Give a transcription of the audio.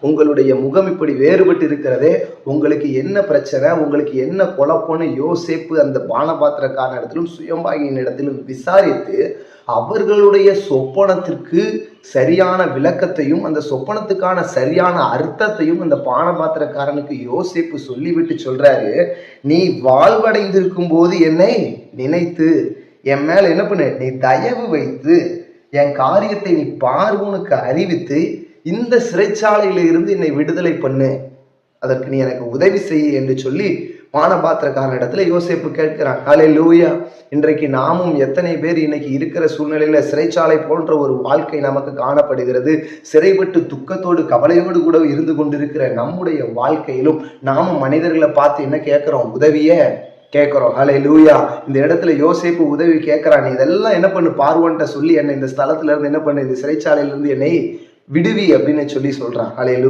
உங்களுடைய முகம் இப்படி வேறுபட்டு இருக்கிறதே உங்களுக்கு என்ன பிரச்சனை உங்களுக்கு என்ன குழப்பம்னு யோசிப்பு அந்த பானபாத்திரக்காரன் இடத்திலும் சுயம்பாகியின் இடத்திலும் விசாரித்து அவர்களுடைய சொப்பனத்திற்கு சரியான விளக்கத்தையும் அந்த சொப்பனத்துக்கான சரியான அர்த்தத்தையும் அந்த பானபாத்திரக்காரனுக்கு யோசிப்பு சொல்லிவிட்டு சொல்றாரு. நீ வாழ்வடைந்திருக்கும் போது என்னை நினைத்து என் மேல என்ன பண்ணு? நீ தயவு வைத்து என் காரியத்தை நீ பார்வனுக்கு அறிவித்து இந்த சிறைச்சாலையில இருந்து என்னை விடுதலை பண்ணு. அதற்கு நீ எனக்கு உதவி செய்ய என்று சொல்லி பானபாத்திரக்காரன் இடத்துல யோசேப்பு கேட்கிறான். காலை லூயா இன்றைக்கு நாமும் எத்தனை பேர் இன்னைக்கு இருக்கிற சூழ்நிலையில சிறைச்சாலை போன்ற ஒரு வாழ்க்கை நமக்கு காணப்படுகிறது. சிறைப்பட்டு துக்கத்தோடு கவலையோடு கூட இருந்து கொண்டிருக்கிற நம்முடைய வாழ்க்கையிலும் நாமும் மனிதர்களை பார்த்து என்ன கேட்கிறோம்? உதவிய? கேட்கிறோம். ஹலே லூயா இந்த இடத்துல யோசேப்பு உதவி கேட்கிறான். நீ இதெல்லாம் என்ன பண்ணு? பார்வன்ட்ட சொல்லி என்னை இந்த ஸ்தலத்துல இருந்து என்ன பண்ணு? இந்த சிறைச்சாலையில இருந்து என்னை விடுவி அப்படின்னு சொல்லி சொல்றான். அலையலு